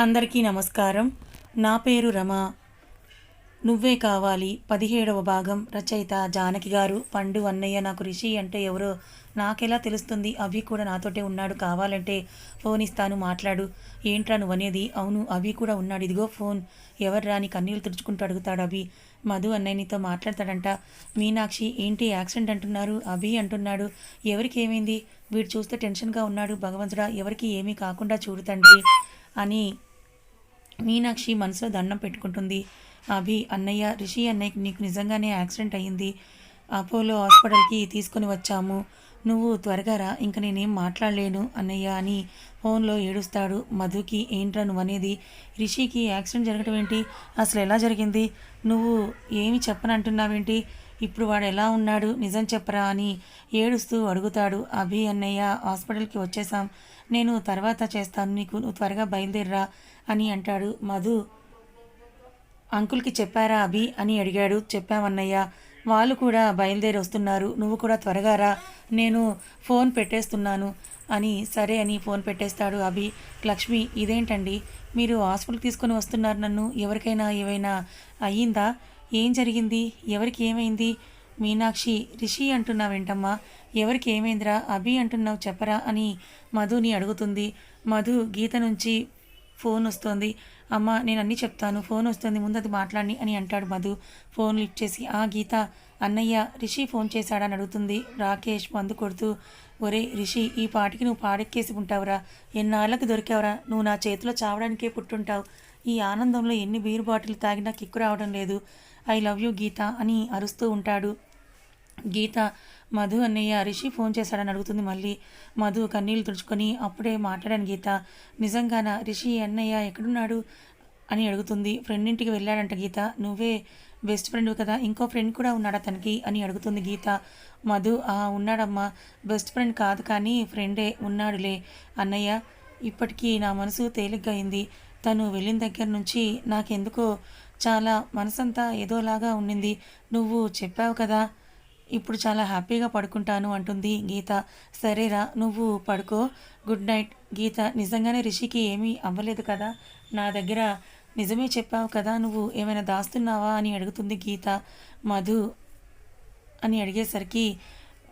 అందరికీ నమస్కారం. నా పేరు రమ. నువ్వే కావాలి. పదిహేడవ భాగం రచయిత జానకి గారు. పండు అన్నయ్య నాకు రిషి అంటే ఎవరో నాకెలా తెలుస్తుంది? అభి కూడా నాతోటే ఉన్నాడు. కావాలంటే ఫోన్ ఇస్తాను మాట్లాడు. ఏంట్రా నువ్వు అనేది అవును అభి కూడా ఉన్నాడు. ఇదిగో ఫోన్. ఎవరు రాని కన్నీళ్ళు తుడుచుకుంటూ అడుగుతాడు అభి. మధు అన్నయ్య నీతో మాట్లాడతాడంట. మీనాక్షి ఏంటి యాక్సిడెంట్ అంటున్నారు? అభి అంటున్నాడు. ఎవరికి ఏమైంది వీడు చూస్తే టెన్షన్గా ఉన్నాడు. భగవంతుడా ఎవరికి ఏమీ కాకుండా చూడు తండ్రి అని మీనాక్షి మనసులో దండం పెట్టుకుంటుంది. అభి అన్నయ్య రిషి అన్నయ్యకి నీకు నిజంగానే యాక్సిడెంట్ అయ్యింది. అపోలో హాస్పిటల్కి తీసుకొని వచ్చాము. నువ్వు త్వరగా రా ఇంక నేనేం మాట్లాడలేను అన్నయ్య అని ఫోన్లో ఏడుస్తాడు మధుకి. ఏంట్రా నువ్వు అనేది రిషికి యాక్సిడెంట్ జరగడం ఏంటి? అసలు ఎలా జరిగింది? నువ్వు ఏమి చెప్పనంటున్నావేంటి? ఇప్పుడు వాడు ఎలా ఉన్నాడు? నిజం చెప్పరా అని ఏడుస్తూ అడుగుతాడు. అభి అన్నయ్య హాస్పిటల్కి వచ్చేసాం నేను తర్వాత చేస్తాను నీకు. నువ్వు త్వరగా బయలుదేరరా. అని అంటాడు. మధు అంకుల్కి చెప్పారా అభి అని అడిగాడు. చెప్పామన్నయ్య వాళ్ళు కూడా బయలుదేరి వస్తున్నారు నువ్వు కూడా త్వరగా రా. నేను ఫోన్ పెట్టేస్తున్నాను అని సరే అని ఫోన్ పెట్టేస్తాడు అభి. లక్ష్మి ఇదేంటండి? మీరు హాస్పిటల్ తీసుకొని వస్తున్నారు నన్ను. ఎవరికైనా ఏమైనా అయ్యిందా? ఏం జరిగింది? ఎవరికి ఏమైంది? మీనాక్షి రిషి అంటున్నావేంటమ్మా? ఎవరికి ఏమైందిరా? అభి అంటున్నావు చెప్పరా అని మధుని అడుగుతుంది. మధు గీత నుంచి ఫోన్ వస్తుంది. అమ్మ నేను అన్నీ చెప్తాను. ఫోన్ వస్తుంది. ముందు అది మాట్లాడి అని అంటాడు మధు. ఫోన్ లిఫ్ట్ చేసి ఆ గీత అన్నయ్య రిషి ఫోన్ చేశాడని అడుగుతుంది. రాకేష్ మందు కొడుతూ ఒరే రిషి ఈ పాటికి నువ్వు పాడెక్కేసి ఉంటావురా. ఎన్నాళ్ళకి దొరికావురా? నువ్వు నా చేతిలో చావడానికే పుట్టుంటావు. ఈ ఆనందంలో ఎన్ని బీరు బాటిల్ తాగినా కిక్కు రావడం లేదు. ఐ లవ్ యూ గీత అని అరుస్తూ ఉంటాడు. గీత మధు అన్నయ్య రిషి ఫోన్ చేశాడని అడుగుతుంది మళ్ళీ. మధు కన్నీళ్ళు తుడుచుకొని అప్పుడే మాట్లాడాను గీత. నిజంగానా రిషి అన్నయ్య ఎక్కడున్నాడు? అని అడుగుతుంది. ఫ్రెండ్ ఇంటికి వెళ్ళాడంట గీత. నువ్వే బెస్ట్ ఫ్రెండ్ కదా ఇంకో ఫ్రెండ్ కూడా ఉన్నాడా తనకి? అని అడుగుతుంది గీత. మధు ఆ ఉన్నాడమ్మా. బెస్ట్ ఫ్రెండ్ కాదు కానీ ఫ్రెండే ఉన్నాడులే. అన్నయ్య ఇప్పటికీ నా మనసు తేలిగ్గా అయింది. తను వెళ్ళిన దగ్గర నుంచి నాకెందుకో చాలా మనసంతా ఏదోలాగా ఉండింది. నువ్వు చెప్పావు కదా ఇప్పుడు చాలా హ్యాపీగా పడుకుంటాను అంటుంది గీత. సరేరా నువ్వు పడుకో. Good night. గీత నిజంగానే రిషికి ఏమీ అవ్వలేదు కదా? నా దగ్గర నిజమే చెప్పావు కదా నువ్వు ఏమైనా దాస్తున్నావా అని అడుగుతుంది గీత. మధు అని అడిగేసరికి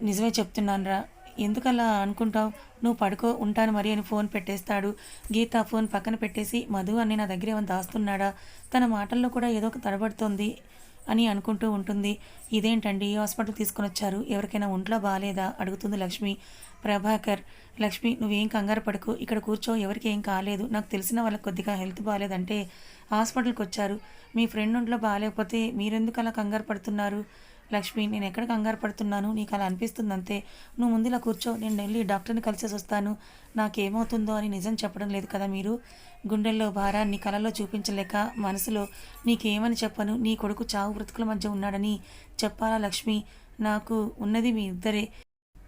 నిజమే చెప్తున్నానురా. ఎందుకలా అనుకుంటావు? నువ్వు పడుకో ఉంటాను మరి అని ఫోన్ పెట్టేస్తాడు. గీత ఫోన్ పక్కన పెట్టేసి మధు అని నా దగ్గర ఏమైనా దాస్తున్నాడా? తన మాటల్లో కూడా ఏదో ఒక తడబడుతోంది. అని అనుకుంటూ ఉంటుంది. ఇదేంటండి? హాస్పిటల్ తీసుకొని వచ్చారు. ఎవరికైనా ఒంట్లో బాగాలేదా అడుగుతుంది లక్ష్మి. ప్రభాకర్ లక్ష్మి నువ్వేం కంగారు పడుకు. ఇక్కడ కూర్చో. ఎవరికి ఏం కాలేదు. నాకు తెలిసిన వాళ్ళకి కొద్దిగా హెల్త్ బాగాలేదంటే హాస్పిటల్కి వచ్చారు. మీ ఫ్రెండ్ ఒంట్లో బాగాలేకపోతే మీరెందుకు అలా కంగారు పడుతున్నారు? లక్ష్మి నేను ఎక్కడ కంగారు పడుతున్నాను? నీకు అలా అనిపిస్తుంది అంతే. నువ్వు ముందులా కూర్చో. నేను వెళ్ళి డాక్టర్ని కలిసేసి వస్తాను. నాకేమవుతుందో అని నిజం చెప్పడం లేదు కదా మీరు? గుండెల్లో భారాన్ని కలలో చూపించలేక మనసులో నీకేమని చెప్పను? నీ కొడుకు చావు బ్రతుకుల మధ్య ఉన్నాడని చెప్పాలా లక్ష్మి? నాకు ఉన్నది మీ ఇద్దరే.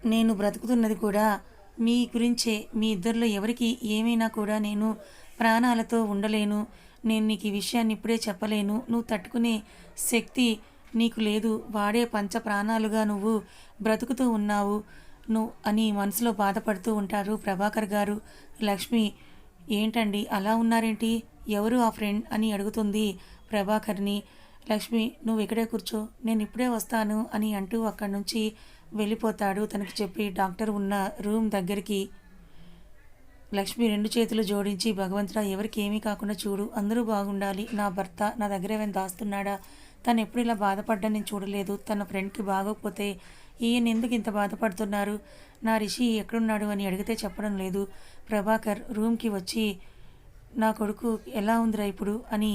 నేను బ్రతుకుతున్నది కూడా మీ గురించే. మీ ఇద్దరిలో ఎవరికి ఏమైనా కూడా నేను ప్రాణాలతో ఉండలేను. నేను నీకు ఈ విషయాన్ని ఇప్పుడే చెప్పలేను. నువ్వు తట్టుకునే శక్తి నీకు లేదు వాడే పంచ ప్రాణాలుగా నువ్వు బ్రతుకుతూ ఉన్నావు. నువ్వు అని మనసులో బాధపడుతూ ఉంటారు ప్రభాకర్ గారు. లక్ష్మి ఏంటండి అలా ఉన్నారేంటి? ఎవరు ఆ ఫ్రెండ్ అని అడుగుతుంది ప్రభాకర్ని. లక్ష్మి నువ్వు ఇక్కడే కూర్చో నేను ఇప్పుడే వస్తాను అని అంటూ అక్కడి నుంచి వెళ్ళిపోతాడు. తనకు చెప్పి డాక్టర్ ఉన్న రూమ్ దగ్గరికి. లక్ష్మి రెండు చేతులు జోడించి భగవంతుడా ఎవరికి ఏమీ కాకుండా చూడు అందరూ బాగుండాలి. నా భర్త నా దగ్గర ఏమైనా దాస్తున్నాడా? తను ఎప్పుడు ఇలా బాధపడ్డా నేను చూడలేదు. తన ఫ్రెండ్కి బాగోకపోతే ఈయన ఎందుకు ఇంత బాధపడుతున్నారు? నా రిషి ఎక్కడున్నాడు అని అడిగితే చెప్పడం లేదు. ప్రభాకర్ రూమ్కి వచ్చి నా కొడుకు ఎలా ఉందిరా ఇప్పుడు? అని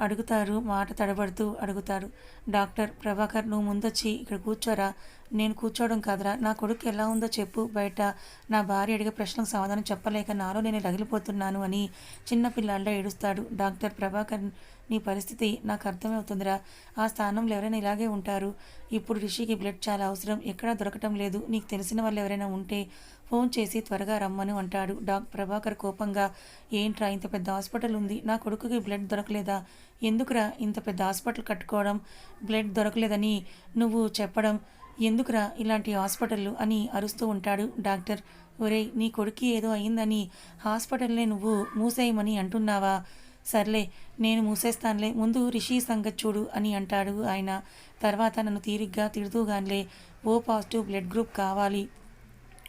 అడుగుతారు మాట తడబడుతూ అడుగుతారు. డాక్టర్ ప్రభాకర్ నువ్వు ముందొచ్చి ఇక్కడ కూర్చోరా. నేను కూర్చోవడం కాదురా. నా కొడుకు ఎలా ఉందో చెప్పు. బయట నా భార్య అడిగే ప్రశ్నకు సమాధానం చెప్పలేక నాలో నేను రగిలిపోతున్నాను అని చిన్నపిల్లాళ్ళ ఏడుస్తాడు. డాక్టర్ ప్రభాకర్ నీ పరిస్థితి నాకు అర్థమవుతుందిరా. ఆ స్థానంలో ఎవరైనా ఇలాగే ఉంటారు. ఇప్పుడు రిషికి బ్లడ్ చాలా అవసరం. ఎక్కడా దొరకటం లేదు. నీకు తెలిసిన వాళ్ళు ఎవరైనా ఉంటే ఫోన్ చేసి త్వరగా రమ్మని అంటాడు. డాక్ ప్రభాకర్ కోపంగా ఏంట్రా ఇంత పెద్ద హాస్పిటల్ ఉంది. నా కొడుకుకి బ్లడ్ దొరకలేదా? ఎందుకురా ఇంత పెద్ద హాస్పిటల్ కట్టుకోవడం? బ్లడ్ దొరకలేదని నువ్వు చెప్పడం? ఎందుకురా ఇలాంటి హాస్పిటల్లు? అని అరుస్తూ ఉంటాడు డాక్టర్. ఒరేయ్ నీ కొడుకు ఏదో అయిందని హాస్పిటల్నే నువ్వు మూసేయమని అంటున్నావా? సర్లే నేను మూసేస్తానులే. ముందు రిషి సంగతి చూడు అని అంటాడు ఆయన. తర్వాత నన్ను తీరిగ్గా తిడుతూగానిలే ఓ పాజిటివ్ బ్లడ్ గ్రూప్ కావాలి.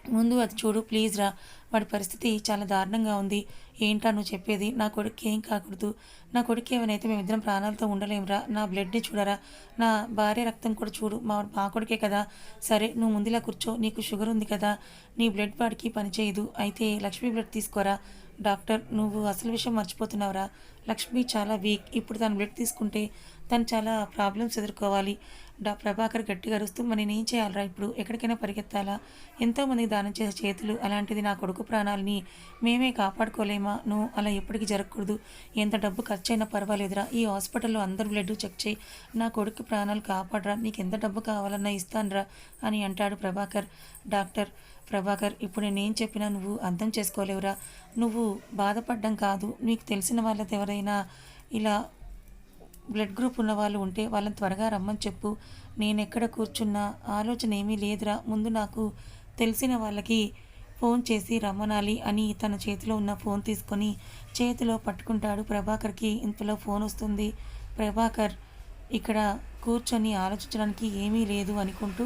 ముందు అది చూడు ప్లీజ్ రా. వాడి పరిస్థితి చాలా దారుణంగా ఉంది. ఏంటా నువ్వు చెప్పేది? నా కొడుకు ఏం కాకూడదు. నా కొడుకు ఏమైనా మేమిద్దరం ప్రాణాలతో ఉండలేమురా. నా బ్లడ్ని చూడరా. నా భార్య రక్తం కూడా చూడు. మా మా కొడుకే కదా. సరే నువ్వు ముందులా కూర్చో. నీకు షుగర్ ఉంది కదా. నీ బ్లడ్ వాడికి పనిచేయదు అయితే లక్ష్మీ బ్లడ్ తీసుకోరా? డాక్టర్ నువ్వు అసలు విషయం మర్చిపోతున్నావురా. లక్ష్మి చాలా వీక్ ఇప్పుడు తను బ్లడ్ తీసుకుంటే తను చాలా ప్రాబ్లమ్స్ ఎదుర్కోవాలి. డా ప్రభాకర్ గట్టిగా అరుస్తూ మరి నేనేం చేయాలరా ఇప్పుడు? ఎక్కడికైనా పరిగెత్తాలా? ఎంతోమందికి దానం చేసే చేతులు అలాంటిది నా కొడుకు ప్రాణాలని మేమే కాపాడుకోలేమా? నువ్వు అలా ఎప్పటికీ జరగకూడదు. ఎంత డబ్బు ఖర్చు అయినా పర్వాలేదురా. ఈ హాస్పిటల్లో అందరు బ్లడ్ చెక్ చేయి. నా కొడుకు ప్రాణాలు కాపాడరా. నీకు ఎంత డబ్బు కావాలన్నా ఇస్తానురా అని అంటాడు ప్రభాకర్. డాక్టర్ ప్రభాకర్ ఇప్పుడు నేనేం చెప్పినా నువ్వు అర్థం చేసుకోలేవురా. నువ్వు బాధపడ్డం కాదు. నీకు తెలిసిన వాళ్ళది ఎవరైనా ఇలా బ్లడ్ గ్రూప్ ఉన్న వాళ్ళు ఉంటే వాళ్ళని త్వరగా రమ్మని చెప్పు. నేను ఎక్కడ కూర్చున్నా? ఆలోచన ఏమీ లేదురా. ముందు నాకు తెలిసిన వాళ్ళకి ఫోన్ చేసి రమ్మనాలి అని తన చేతిలో ఉన్న ఫోన్ తీసుకొని చేతిలో పట్టుకుంటాడు ప్రభాకర్కి. ఇంతలో ఫోన్ వస్తుంది. ప్రభాకర్ ఇక్కడ కూర్చొని ఆలోచించడానికి ఏమీ లేదు అనుకుంటూ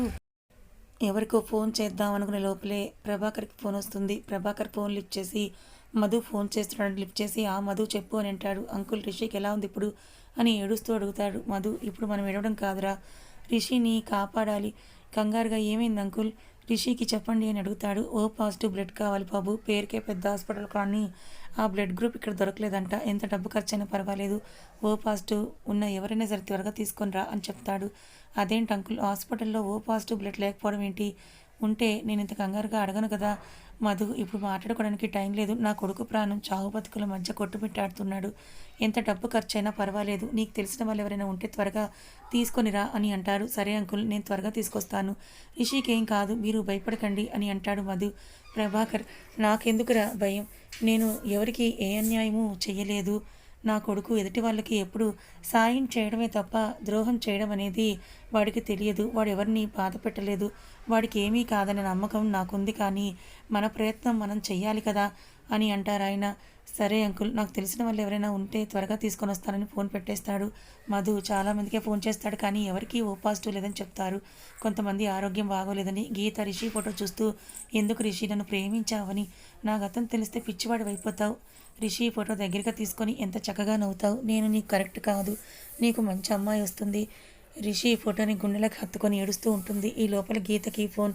ఎవరికో ఫోన్ చేద్దాం అనుకునే లోపలే ప్రభాకర్కి ఫోన్ వస్తుంది. ప్రభాకర్ ఫోన్ లిఫ్ట్ చేసి మధు ఫోన్ చేస్తున్నాడు లిఫ్ట్ చేసి ఆ మధు చెప్పు అని అంటాడు. అంకుల్ రిషికి ఎలా ఉంది ఇప్పుడు? అని ఏడుస్తూ అడుగుతాడు మధు. ఇప్పుడు మనం ఏడవడం కాదురా. రిషిని కాపాడాలి. కంగారుగా ఏమైంది అంకుల్? రిషికి చెప్పండి అని అడుగుతాడు. ఓ పాజిటివ్ బ్లడ్ కావాలి బాబు. పేరుకే పెద్ద హాస్పిటల్ కానీ ఆ బ్లడ్ గ్రూప్ ఇక్కడ దొరకలేదంట. ఎంత డబ్బు ఖర్చైనా పర్వాలేదు. ఓ పాజిటివ్ ఉన్న ఎవరైనా సరే త్వరగా తీసుకొని రా అని చెప్తాడు. అదేంటి అంకుల్? హాస్పిటల్లో ఓ పాజిటివ్ బ్లడ్ లేకపోవడం ఏంటి? ఉంటే నేను ఇంత కంగారుగా అడగను కదా. మధు ఇప్పుడు మాట్లాడుకోవడానికి టైం లేదు. నా కొడుకు ప్రాణం చావు బతుకుల మధ్య కొట్టుమిట్టాడుతున్నాడు ఎంత డబ్బు ఖర్చైనా పర్వాలేదు. నీకు తెలిసిన వాళ్ళు ఎవరైనా ఉంటే త్వరగా తీసుకొనిరా అని అంటారు. సరే అంకుల్ నేను త్వరగా తీసుకొస్తాను. రిషికేం కాదు మీరు భయపడకండి అని అంటాడు మధు. ప్రభాకర్ నాకెందుకురా భయం? నేను ఎవరికి ఏ అన్యాయము చేయలేదు నా కొడుకు ఎదుటి వాళ్ళకి ఎప్పుడు సాయం చేయడమే తప్ప ద్రోహం చేయడం అనేది వాడికి తెలియదు. వాడు ఎవరిని బాధ పెట్టలేదు. వాడికి ఏమీ కాదనే నమ్మకం నాకుంది కానీ మన ప్రయత్నం మనం చెయ్యాలి కదా. అని అంటారు ఆయన. సరే అంకుల్ నాకు తెలిసిన వాళ్ళు ఎవరైనా ఉంటే త్వరగా తీసుకొని వస్తానని ఫోన్ పెట్టేస్తాడు. మధు చాలామందికే ఫోన్ చేస్తాడు కానీ ఎవరికీ ఓ పాజిటివ్ లేదని చెప్తారు. కొంతమంది ఆరోగ్యం బాగోలేదని గీత రిషి ఫోటో చూస్తూ ఎందుకు రిషి నన్ను ప్రేమించావని? నా గతం తెలిస్తే పిచ్చివాడు అయిపోతావు. రిషి ఫోటో దగ్గరగా తీసుకొని ఎంత చక్కగా నవ్వుతావు? నేను నీకు కరెక్ట్ కాదు. నీకు మంచి అమ్మాయి వస్తుంది. రిషి ఫోటోని గుండెలకు హత్తుకొని ఏడుస్తూ ఉంటుంది. ఈ లోపల గీతకి ఫోన్.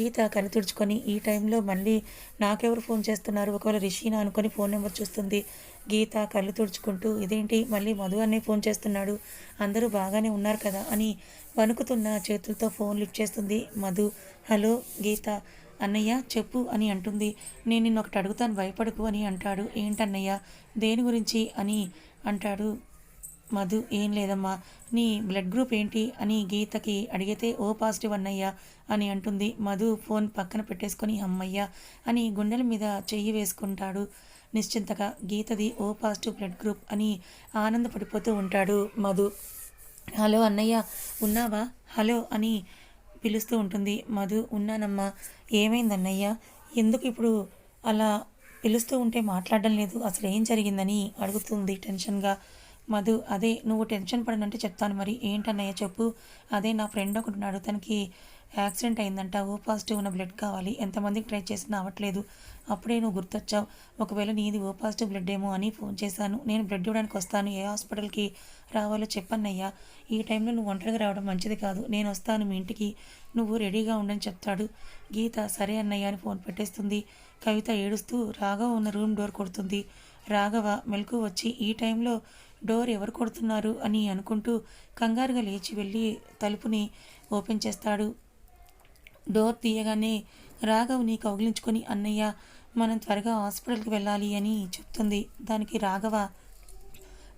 గీత కళ్ళు తుడుచుకొని ఈ టైంలో మళ్ళీ నాకెవరు ఫోన్ చేస్తున్నారు? ఒకవేళ రిషినా అనుకొని ఫోన్ నెంబర్ చూస్తుంది. గీత కళ్ళు తుడుచుకుంటూ ఇదేంటి? మళ్ళీ మధు అనే ఫోన్ చేస్తున్నాడు. అందరూ బాగానే ఉన్నారు కదా? అని వణుకుతున్న చేతులతో ఫోన్ లిఫ్ట్ చేస్తుంది మధు. హలో గీత. అన్నయ్య చెప్పు అని అంటుంది. నేను నిన్న ఒకటి అడుగుతాను భయపడకు అని అంటాడు. ఏంటన్నయ్య? దేని గురించి? అని అంటాడు మధు ఏం లేదమ్మా నీ బ్లడ్ గ్రూప్ ఏంటి? అని గీతకి అడిగితే ఓ పాజిటివ్ అన్నయ్య అని అంటుంది. మధు ఫోన్ పక్కన పెట్టేసుకొని అమ్మయ్య అని గుండెల మీద చెయ్యి వేసుకుంటాడు నిశ్చింతగా. గీతది ఓ పాజిటివ్ బ్లడ్ గ్రూప్ అని ఆనందపడిపోతూ ఉంటాడు మధు. హలో అన్నయ్య ఉన్నావా? హలో అని పిలుస్తూ ఉంటుంది మధు. ఉన్నానమ్మా ఏమైందన్నయ్య? ఎందుకు ఇప్పుడు అలా పిలుస్తూ ఉంటే మాట్లాడడం లేదు? అసలు ఏం జరిగిందని? అడుగుతుంది టెన్షన్గా. మధు అదే నువ్వు టెన్షన్ పడనంటే చెప్తాను మరి. ఏంటన్నయ్య చెప్పు. అదే నా ఫ్రెండ్ ఒకటి తనకి యాక్సిడెంట్ అయిందంట. ఓ పాజిటివ్ ఉన్న బ్లడ్ కావాలి. ఎంతమందికి ట్రై చేసినా అవ్వట్లేదు. అప్పుడే నువ్వు గుర్తొచ్చావు. ఒకవేళ నీది ఓ పాజిటివ్ బ్లడ్ ఏమో అని ఫోన్ చేశాను. నేను బ్లడ్ ఇవ్వడానికి వస్తాను. ఏ హాస్పిటల్కి రావాలో చెప్పన్నయ్యా. ఈ టైంలో నువ్వు ఒంటరిగా రావడం మంచిది కాదు. నేను వస్తాను మీ ఇంటికి. నువ్వు రెడీగా ఉండని చెప్తాడు. గీత సరే అన్నయ్య అని ఫోన్ పెట్టేస్తుంది. కవిత ఏడుస్తూ రాఘవ ఉన్న రూమ్ డోర్ కొడుతుంది. రాఘవ మెలకు వచ్చి ఈ టైంలో డోర్ ఎవరు కొడుతున్నారు అని అనుకుంటూ కంగారుగా లేచి వెళ్ళి తలుపుని ఓపెన్ చేస్తాడు. డోర్ తీయగానే రాఘవ్ని కౌగిలించుకొని అన్నయ్య మనం త్వరగా హాస్పిటల్కి వెళ్ళాలి అని చెప్తుంది. దానికి రాఘవ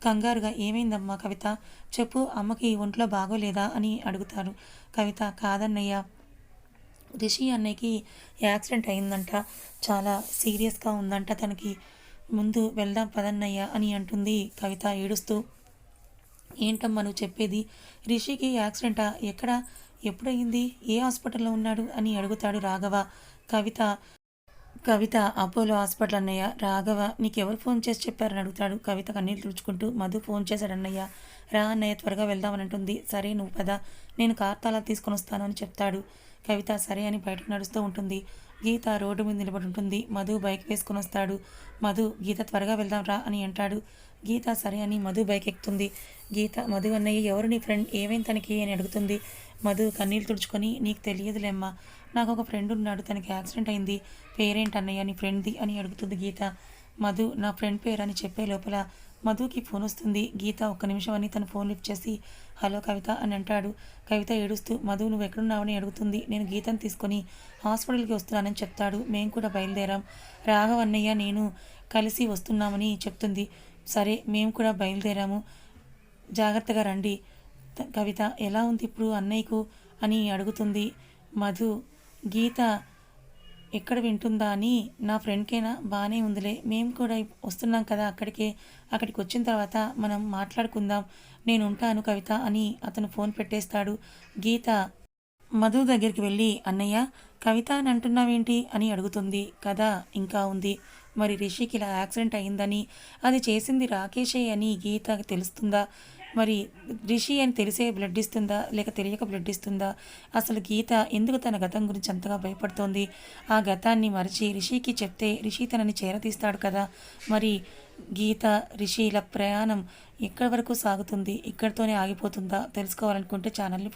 కంగారుగా ఏమైందమ్మా కవిత? చెప్పు అమ్మకి ఒంట్లో బాగోలేదా? అని అడుగుతారు. కవిత కాదన్నయ్య. రిషి అన్నయ్యకి యాక్సిడెంట్ అయిందంట. చాలా సీరియస్గా ఉందంట తనకి. ముందు వెళ్దాం పదన్నయ్య అని అంటుంది కవిత ఏడుస్తూ. ఏంటమ్మా నువ్వు చెప్పేది? రిషికి యాక్సిడెంటా? ఎక్కడ? ఎప్పుడయింది? ఏ హాస్పిటల్లో ఉన్నాడు? అని అడుగుతాడు రాఘవ. కవిత కవిత అపోలో హాస్పిటల్ అన్నయ్య. రాఘవ నీకెవరు ఫోన్ చేసి చెప్పారని అడుగుతాడు. కవిత కన్నీళ్ళు తుడుచుకుంటూ మధు ఫోన్ చేశాడు అన్నయ్య. రా అన్నయ్య త్వరగా వెళ్దామని అంటుంది. సరే నువ్వు పద. నేను కార్తాలా తీసుకొని వస్తాను అని చెప్తాడు. కవిత సరే అని బయటకు నడుస్తూ ఉంటుంది. గీత రోడ్డు మీద నిలబడి ఉంటుంది. మధు బైక్ వేసుకొని వస్తాడు. మధు గీత త్వరగా వెళ్దాం రా అని అంటాడు. గీత సరే అని మధు బైక్ ఎక్కుతుంది. గీత మధు అన్నయ్య ఎవరు నీ ఫ్రెండ్? ఏమైంది తనకి అని అడుగుతుంది. మధు కన్నీళ్ళు తుడుచుకొని నీకు తెలియదులేమ్మా నాకు ఒక ఫ్రెండ్ ఉన్నాడు. తనకి యాక్సిడెంట్ అయింది. పేరేంటి అన్నయ్య నీ ఫ్రెండ్ది అని అడుగుతుంది గీత. మధు నా ఫ్రెండ్ పేరు అని చెప్పే లోపల మధుకి ఫోన్ వస్తుంది. గీత ఒక్క నిమిషం అని తన ఫోన్ లిఫ్ట్ చేసి హలో కవిత అని అంటాడు. కవిత ఏడుస్తూ మధు నువ్వు ఎక్కడున్నావని అడుగుతుంది. నేను గీతను తీసుకొని హాస్పిటల్కి వస్తున్నానని చెప్తాడు. మేము కూడా బయలుదేరాం. రాఘవ అన్నయ్య నేను కలిసి వస్తున్నామని చెప్తుంది. సరే మేము కూడా బయలుదేరాము. జాగ్రత్తగా రండి. కవిత ఎలా ఉంది ఇప్పుడు అన్నయ్యకు? అని అడుగుతుంది. మధు గీత ఎక్కడ వింటుందా అని నా ఫ్రెండ్కైనా బాగానే ఉందిలే. మేము కూడా వస్తున్నాం కదా అక్కడికే. అక్కడికి వచ్చిన తర్వాత మనం మాట్లాడుకుందాం. నేను ఉంటాను కవిత అని అతను ఫోన్ పెట్టేస్తాడు. గీత మధు దగ్గరికి వెళ్ళి అన్నయ్య కవిత అని అంటున్నావేంటి? అని అడుగుతుంది. కదా ఇంకా ఉంది. మరి రిషికి ఇలా యాక్సిడెంట్ అయిందని అది చేసింది రాకేషే అని గీతకి తెలుస్తుందా? మరి రిషి అని తెలిసే బ్లడ్ ఇస్తుందా? లేక తెలియక బ్లడ్ ఇస్తుందా? అసలు గీత ఎందుకు తన గతం గురించి అంతగా భయపడుతోంది? ఆ గతాన్ని మరిచి రిషికి చెప్తే రిషి తనని చేరతీస్తాడు కదా. మరి గీత రిషిల ప్రయాణం ఎక్కడి వరకు సాగుతుంది? ఇక్కడితోనే ఆగిపోతుందా? తెలుసుకోవాలనుకుంటే ఛానల్ని